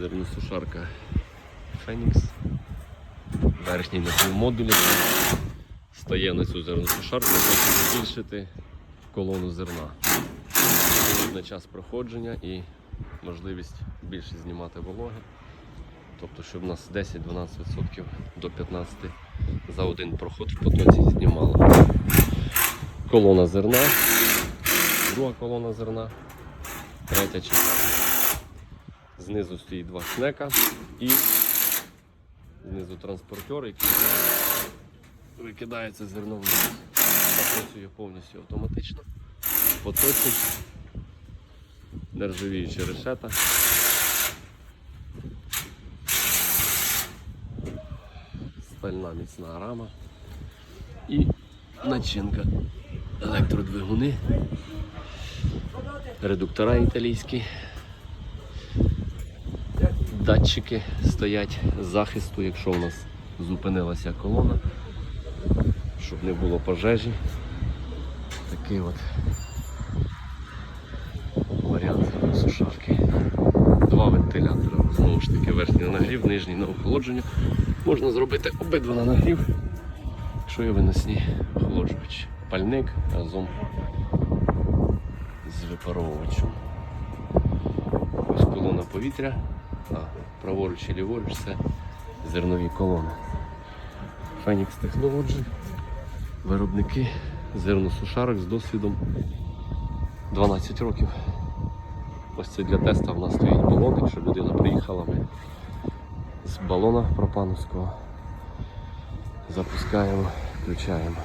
Зерносушарка Фенікс. Верхній напівмодуль який стає на цю зерносушарку, щоб збільшити колону зерна. На час проходження і можливість більше знімати вологи. Тобто, щоб у нас 10-12% до 15% за один проход в потоці знімало. Колона зерна, друга колона зерна, третя четверта. Знизу стоїть два шнека і знизу транспортер, який викидається зерно вниз. Працює повністю автоматично. Поточить, нержавіючі решета. Стальна міцна рама і начинка. Електродвигуни, редуктора італійські, датчики стоять захисту, якщо у нас зупинилася колона, щоб не було пожежі. Такий от варіант сушарки. Два вентилятора, знову ж таки, верхній на нагрів, нижній на охолодження. Можна зробити обидва на нагрів, якщо є виносні охолоджувачі. Пальник разом з випаровувачем. Ось колона повітря, а праворуч і ліворуч це зернові колони. Phoenix Technology, виробники зерносушарок з досвідом 12 років. Ось це для теста в нас стоїть балон, якщо людина приїхала, ми з балона пропановського запускаємо, включаємо.